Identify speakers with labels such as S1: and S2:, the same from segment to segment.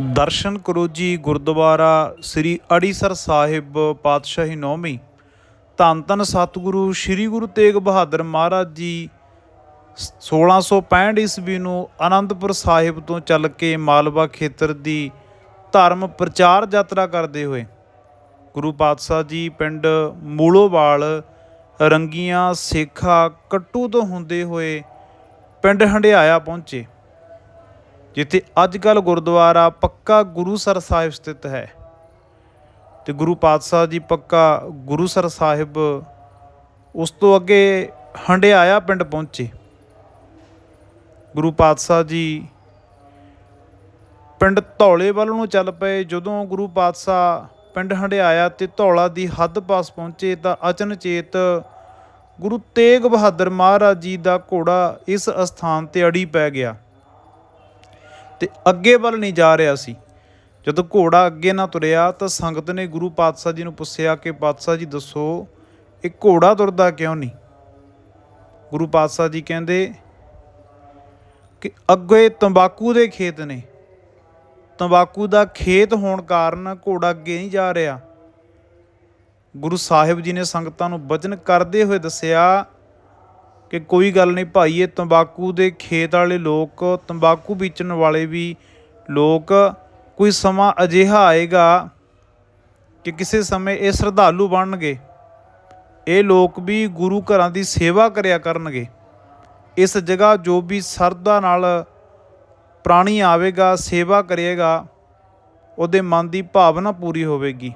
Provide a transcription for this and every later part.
S1: ਦਰਸ਼ਨ ਕਰੋ ਜੀ ਗੁਰਦੁਆਰਾ ਸ੍ਰੀ ਅੜੀਸਰ ਸਾਹਿਬ ਪਾਤਸ਼ਾਹੀ ਨੌਵੀਂ। ਧੰਨ ਧੰਨ ਸਤਿਗੁਰੂ ਸ੍ਰੀ ਗੁਰੂ ਤੇਗ ਬਹਾਦਰ ਮਹਾਰਾਜ ਜੀ 1665 ਈਸਵੀ ਨੂੰ ਆਨੰਦਪੁਰ ਸਾਹਿਬ ਤੋਂ ਚੱਲ ਕੇ ਮਾਲਵਾ ਖੇਤਰ ਦੀ ਧਰਮ ਪ੍ਰਚਾਰ ਯਾਤਰਾ ਕਰਦੇ ਹੋਏ ਗੁਰੂ ਪਾਤਸ਼ਾਹ ਜੀ ਪਿੰਡ ਮੂਲੋਵਾਲ ਰੰਗੀਆਂ ਸੇਖਾ ਕੱਟੂ ਤੋਂ ਹੁੰਦੇ ਹੋਏ ਪਿੰਡ ਹੰਡਿਆਇਆ ਪਹੁੰਚੇ। ਜਿੱਥੇ ਅੱਜ ਕੱਲ ਗੁਰਦੁਆਰਾ ਪੱਕਾ ਗੁਰੂਸਰ ਸਾਹਿਬ ਸਥਿਤ ਹੈ। ਤੇ ਗੁਰੂ ਪਾਤਸ਼ਾਹ ਜੀ ਪੱਕਾ ਗੁਰੂਸਰ ਸਾਹਿਬ ਉਸ ਤੋਂ ਅੱਗੇ ਹੰਡਿਆਇਆ ਪਿੰਡ ਪਹੁੰਚੇ। ਗੁਰੂ ਪਾਤਸ਼ਾਹ ਜੀ ਪਿੰਡ ਧੌਲੇ ਵੱਲ ਨੂੰ ਚੱਲ ਪਏ। ਜਦੋਂ ਗੁਰੂ ਪਾਤਸ਼ਾਹ ਪਿੰਡ ਹੰਡਿਆਇਆ ਤੇ ਧੌਲਾ ਦੀ ਹੱਦ ਪਾਸ ਪਹੁੰਚੇ ਤਾਂ ਅਚਨਚੇਤ ਗੁਰੂ ਤੇਗ ਬਹਾਦਰ ਮਹਾਰਾਜ ਜੀ ਦਾ ਘੋੜਾ ਇਸ ਅਸਥਾਨ ਤੇ ਅੜੀ ਪੈ ਗਿਆ। ਤੇ ਅੱਗੇ ਵੱਲ ਨਹੀਂ ਜਾ ਰਿਹਾ ਸੀ। ਜਦੋਂ ਘੋੜਾ ਅੱਗੇ ਨਾ ਤੁਰਿਆ ਤਾਂ ਸੰਗਤ ਨੇ ਗੁਰੂ ਪਾਤਸ਼ਾਹ ਜੀ ਨੂੰ ਪੁੱਛਿਆ ਕਿ, ਪਾਤਸ਼ਾਹ ਜੀ, ਦੱਸੋ, ਇਹ ਘੋੜਾ ਤੁਰਦਾ ਕਿਉਂ ਨਹੀਂ? ਗੁਰੂ ਪਾਤਸ਼ਾਹ ਜੀ ਕਹਿੰਦੇ ਕਿ ਅੱਗੇ ਤੰਬਾਕੂ ਦੇ ਖੇਤ ਨੇ। ਤੰਬਾਕੂ ਦਾ ਖੇਤ ਹੋਣ ਕਾਰਨ ਘੋੜਾ ਅੱਗੇ ਨਹੀਂ ਜਾ ਰਿਹਾ। ਗੁਰੂ ਸਾਹਿਬ ਜੀ ਨੇ ਸੰਗਤਾਂ ਨੂੰ ਵਚਨ ਕਰਦੇ ਹੋਏ ਦੱਸਿਆ ਕਿ ਕੋਈ ਗੱਲ ਨਹੀਂ ਭਾਈ, ਇਹ ਤੰਬਾਕੂ ਦੇ ਖੇਤ ਵਾਲੇ ਲੋਕ, ਤੰਬਾਕੂ ਵੇਚਣ ਵਾਲੇ ਵੀ ਲੋਕ, ਕੋਈ ਸਮਾਂ ਅਜਿਹਾ ਆਏਗਾ ਕਿ ਕਿਸੇ ਸਮੇਂ ਇਹ ਸ਼ਰਧਾਲੂ ਬਣਨਗੇ। ਇਹ ਲੋਕ ਵੀ ਗੁਰੂ ਘਰਾਂ ਦੀ ਸੇਵਾ ਕਰਿਆ ਕਰਨਗੇ। ਇਸ ਜਗ੍ਹਾ ਜੋ ਵੀ ਸਰਦਾ ਨਾਲ ਪ੍ਰਾਣੀ ਆਵੇਗਾ, ਸੇਵਾ ਕਰੇਗਾ, ਉਹਦੇ ਮਨ ਦੀ ਭਾਵਨਾ ਪੂਰੀ ਹੋਵੇਗੀ।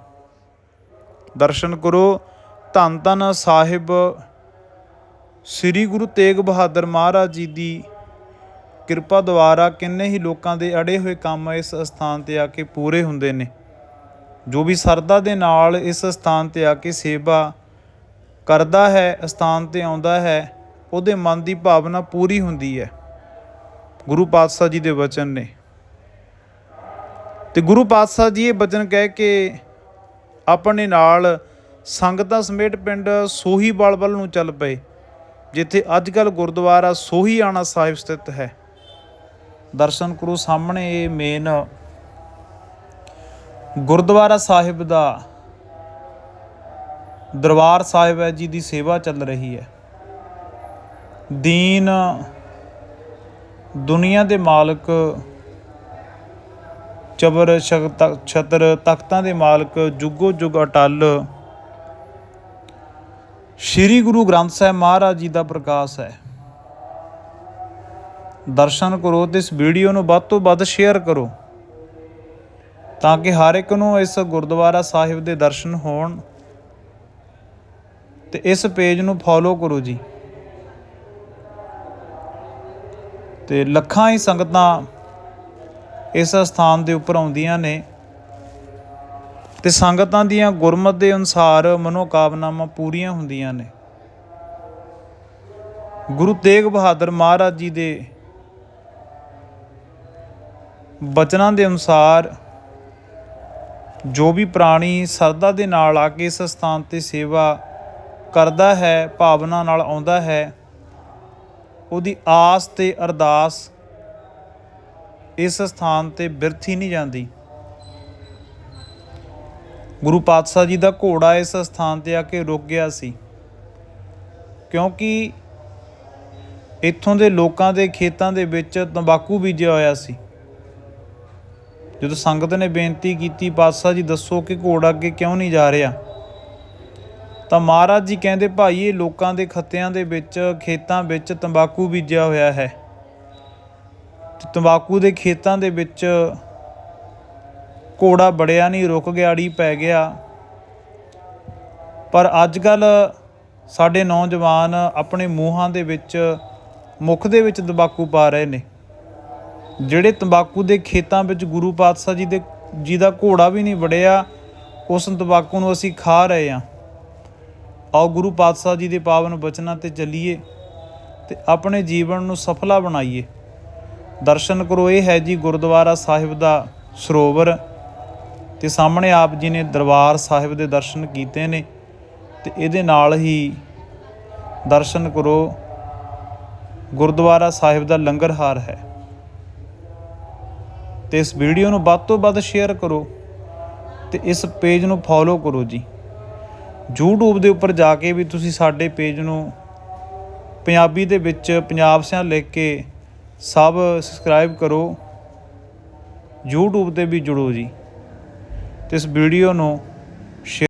S1: ਦਰਸ਼ਨ ਕਰੋ ਧੰਨ ਧੰਨ ਸਾਹਿਬ। ਸ੍ਰੀ ਗੁਰੂ ਤੇਗ ਬਹਾਦਰ ਮਹਾਰਾਜ ਜੀ ਦੀ ਕਿਰਪਾ ਦੁਆਰਾ ਕਿੰਨੇ ਹੀ ਲੋਕਾਂ ਦੇ ਅੜੇ ਹੋਏ ਕੰਮ ਇਸ ਸਥਾਨ ਤੇ ਆ ਕੇ ਪੂਰੇ ਹੁੰਦੇ ਨੇ। ਜੋ ਵੀ ਸਰਦਾ ਦੇ ਨਾਲ ਇਸ ਸਥਾਨ ਤੇ ਆ ਕੇ ਸੇਵਾ ਕਰਦਾ ਹੈ, ਸਥਾਨ ਤੇ ਆਉਂਦਾ ਹੈ, ਉਹਦੇ ਮਨ ਦੀ ਭਾਵਨਾ ਪੂਰੀ ਹੁੰਦੀ ਹੈ। ਗੁਰੂ ਪਾਤਸ਼ਾਹ ਜੀ ਦੇ ਵਚਨ ਨੇ। ਤੇ ਗੁਰੂ ਪਾਤਸ਼ਾਹ ਜੀ ਇਹ ਵਚਨ ਕਹਿ ਕੇ ਆਪਣੇ ਨਾਲ ਸੰਗਤਾਂ ਸਮੇਤ ਪਿੰਡ ਸੋਹੀਵਾਲ ਵੱਲ ਨੂੰ ਚੱਲ ਪਏ। ਜਿੱਥੇ ਅੱਜ ਕੱਲ ਗੁਰਦੁਆਰਾ ਸੋਹੀਆਣਾ ਸਾਹਿਬ ਸਥਿਤ ਹੈ। ਦਰਸ਼ਨ ਕਰੋ ਸਾਹਮਣੇ ਇਹ ਮੇਨ ਗੁਰਦੁਆਰਾ ਸਾਹਿਬ ਦਾ ਦਰਬਾਰ ਸਾਹਿਬ ਹੈ ਜੀ ਦੀ ਸੇਵਾ ਚੱਲ ਰਹੀ ਹੈ। ਦੀਨ ਦੁਨੀਆ ਦੇ ਮਾਲਕ, ਚਬਰ ਸ਼ਕਤ- ਛਤਰ ਤਖਤਾਂ ਦੇ ਮਾਲਕ ਜੁਗੋ ਜੁਗ ਅਟਲ ਸ਼੍ਰੀ ਗੁਰੂ ਗ੍ਰੰਥ ਸਾਹਿਬ ਮਹਾਰਾਜ ਜੀ ਦਾ ਪ੍ਰਕਾਸ਼ ਹੈ। ਦਰਸ਼ਨ ਕਰੋ ਤੇ ਇਸ ਵੀਡੀਓ ਨੂੰ ਵੱਧ ਤੋਂ ਵੱਧ ਸ਼ੇਅਰ ਕਰੋ ਤਾਂ ਕਿ ਹਰ ਇੱਕ ਨੂੰ ਇਸ ਗੁਰਦੁਆਰਾ ਸਾਹਿਬ ਦੇ ਦਰਸ਼ਨ ਹੋਣ ਤੇ ਇਸ ਪੇਜ ਨੂੰ ਫੋਲੋ ਕਰੋ ਜੀ। ਤੇ ਲੱਖਾਂ ਹੀ ਸੰਗਤਾਂ ਇਸ ਸਥਾਨ ਦੇ ਉੱਪਰ ਆਉਂਦੀਆਂ ਨੇ। ਅਤੇ ਸੰਗਤਾਂ ਦੀਆਂ ਗੁਰਮਤ ਦੇ ਅਨੁਸਾਰ ਮਨੋਕਾਮਨਾਵਾਂ ਪੂਰੀਆਂ ਹੁੰਦੀਆਂ ਨੇ। ਗੁਰੂ ਤੇਗ ਬਹਾਦਰ ਮਹਾਰਾਜ ਜੀ ਦੇ ਬਚਨਾਂ ਦੇ ਅਨੁਸਾਰ ਜੋ ਵੀ ਪ੍ਰਾਣੀ ਸਰਦਾ ਦੇ ਨਾਲ ਆ ਕੇ ਇਸ ਸਥਾਨ ਤੇ ਸੇਵਾ ਕਰਦਾ ਹੈ, ਭਾਵਨਾ ਨਾਲ ਆਉਂਦਾ ਹੈ, ਉਹਦੀ ਆਸ ਤੇ ਅਰਦਾਸ ਇਸ ਸਥਾਨ ਤੇ ਬਿਰਥੀ ਨਹੀਂ ਜਾਂਦੀ। ਗੁਰੂ ਪਾਤਸ਼ਾਹ ਜੀ ਦਾ ਘੋੜਾ ਇਸ ਸਥਾਨ ਤੇ ਆ ਕੇ ਰੁਕ ਗਿਆ ਸੀ। ਕਿਉਂਕਿ ਇੱਥੋਂ ਦੇ ਲੋਕਾਂ ਦੇ ਖੇਤਾਂ ਦੇ ਵਿੱਚ ਤੰਬਾਕੂ ਬੀਜਿਆ ਹੋਇਆ ਸੀ। ਜਦੋਂ ਸੰਗਤ ਨੇ ਬੇਨਤੀ ਕੀਤੀ, ਪਾਤਸ਼ਾਹ ਜੀ ਦੱਸੋ ਕਿ ਘੋੜਾ ਅੱਗੇ ਕਿਉਂ ਨਹੀਂ ਜਾ ਰਿਹਾ? ਤਾਂ ਮਹਾਰਾਜ ਜੀ ਕਹਿੰਦੇ, ਭਾਈ, ਇਹ ਲੋਕਾਂ ਦੇ ਖੱਤਿਆਂ ਦੇ ਵਿੱਚ, ਖੇਤਾਂ ਵਿੱਚ ਤੰਬਾਕੂ ਬੀਜਿਆ ਹੋਇਆ ਹੈ। ਤੰਬਾਕੂ ਦੇ ਖੇਤਾਂ ਦੇ ਵਿੱਚ ਘੋੜਾ ਬੜਿਆ ਨਹੀਂ ਰੁਕ ਗਿਆ ਅੜੀ ਪੈ ਗਿਆ। ਪਰ ਅੱਜ ਕੱਲ ਸਾਡੇ ਨੌਜਵਾਨ ਆਪਣੇ ਮੂੰਹਾਂ ਦੇ ਵਿੱਚ, ਮੁਖ ਦੇ ਵਿੱਚ ਤੰਬਾਕੂ ਪਾ ਰਹੇ ਨੇ। ਜਿਹੜੇ ਤੰਬਾਕੂ ਦੇ ਖੇਤਾਂ ਵਿੱਚ ਗੁਰੂ ਪਾਤਸ਼ਾਹ ਜੀ ਦੇ, ਜੀ ਦਾ ਘੋੜਾ ਵੀ ਨਹੀਂ ਵੜਿਆ, ਉਸ ਤੰਬਾਕੂ ਨੂੰ ਅਸੀਂ ਖਾ ਰਹੇ ਹਾਂ। ਆਓ ਗੁਰੂ ਪਾਤਸ਼ਾਹ ਜੀ ਦੇ ਪਾਵਨ ਬਚਨਾਂ ਤੇ ਚੱਲੀਏ ਤੇ ਆਪਣੇ ਜੀਵਨ ਨੂੰ ਸਫਲਾ ਬਣਾਈਏ। ਦਰਸ਼ਨ ਕਰੋ, ਇਹ ਹੈ ਜੀ ਗੁਰਦੁਆਰਾ ਸਾਹਿਬ ਦਾ ਸਰੋਵਰ। ਤੇ ਸਾਹਮਣੇ ਆਪ ਜੀ ਨੇ ਦਰਬਾਰ ਸਾਹਿਬ ਦੇ ਦਰਸ਼ਨ ਕੀਤੇ ਨੇ ਤੇ ਇਹਦੇ ਨਾਲ ਹੀ ਦਰਸ਼ਨ ਕਰੋ, ਗੁਰਦੁਆਰਾ ਸਾਹਿਬ ਦਾ ਲੰਗਰ ਹਾਰ ਹੈ। ਤੇ ਇਸ ਵੀਡੀਓ ਨੂੰ ਵੱਧ ਤੋਂ ਵੱਧ ਸ਼ੇਅਰ ਕਰੋ ਤੇ ਇਸ ਪੇਜ ਨੂੰ ਫੋਲੋ ਕਰੋ ਜੀ। YouTube ਦੇ ਉੱਪਰ ਜਾ ਕੇ ਵੀ ਤੁਸੀਂ ਸਾਡੇ ਪੇਜ ਨੂੰ ਪੰਜਾਬੀ ਦੇ ਵਿੱਚ ਪੰਜਾਬ ਸਿਆਂ ਲਿਖ ਕੇ ਸਭ ਸਬਸਕ੍ਰਾਈਬ ਕਰੋ। YouTube ਤੇ ਵੀ ਜੁੜੋ ਜੀ। ਤੇ ਇਸ ਵੀਡੀਓ ਨੂੰ